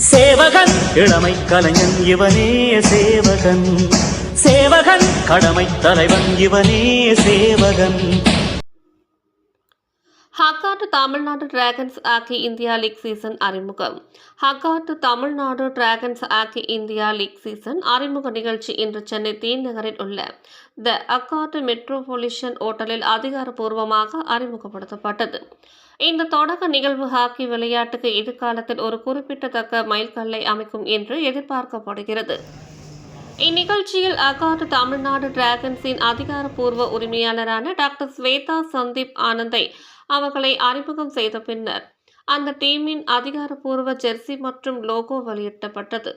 சேவகன். இளமை கலைஞன் இவனே சேவகன். சேவகன். கடமை தலைவன் இவனே சேவகன். ஹக்காட்டு Tamil Nadu dragons hockey India league season அறிமுகம். ஹக்காட்டு Tamil Nadu dragons hockey India league season அறிமுக நிகழ்ச்சி இன்று சென்னை தீன் நகரில் உள்ள. த அக்காட்டு மெட்ரோபொலிஷன் ஓட்டலில் அதிகாரப்பூர்வமாக அறிமுகப்படுத்தப்பட்டது. இந்த தொடக்க நிகழ்வு ஹாக்கி விளையாட்டுக்கு எதிர்காலத்தில் ஒரு குறிப்பிடத்தக்க மைல்கல்லை அமைக்கும் என்று எதிர்பார்க்கப்படுகிறது. இந்நிகழ்ச்சியில் அகாட்டு தமிழ்நாடு டிராகன்ஸின் அதிகாரப்பூர்வ உரிமையாளரான டாக்டர் ஸ்வேதா சந்தீப் ஆனந்தை அவர்களை அறிமுகம் செய்த பின்னர் அந்த டீமின் அதிகாரப்பூர்வ ஜெர்சி மற்றும் லோகோ வெளியிடப்பட்டது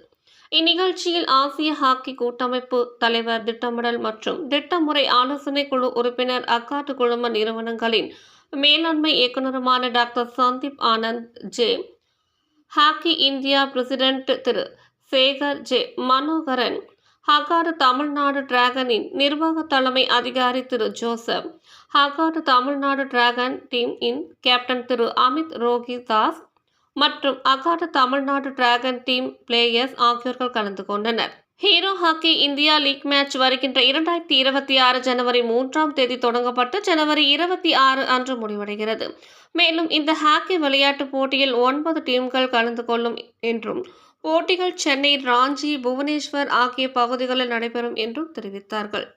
இந்நிகழ்ச்சியில் ஆசிய ஹாக்கி கூட்டமைப்பு தலைவர் திட்டமிடல் மற்றும் திட்டமுறை ஆலோசனை குழு உறுப்பினர் அக்காட்டு குழும நிறுவனங்களின் மேலாண்மை இயக்குநருமான doctor Sandeep Anand J hockey India president திரு சேகர் ஜே மனோகரன் ஹகாடு தமிழ்நாடு டிராகனின் நிர்வாக தலைமை அதிகாரி திரு ஜோசப். ஹகாடு தமிழ்நாடு டிராகன் டீம் இன் கேப்டன் திரு அமித் ரோகி தாஸ் மற்றும் அகாடு தமிழ்நாடு டிராகன் டீம் பிளேயர்ஸ் ஆகியோர்கள் கலந்து கொண்டனர். Hero hockey India league match வருகின்ற இரண்டாயிரத்தி இருபத்தி ஆறு ஜனவரி மூன்றாம் தேதி தொடங்கப்பட்டு ஜனவரி இருபத்தி ஆறு அன்று முடிவடைகிறது. மேலும் இந்த ஹாக்கி விளையாட்டுப் போட்டியில் ஒன்பது டீம்கள் கலந்து கொள்ளும் என்றும் போட்டிகள் சென்னை ராஞ்சி புவனேஸ்வர் ஆகிய பகுதிகளில் நடைபெறும் என்றும் தெரிவித்தார்கள்.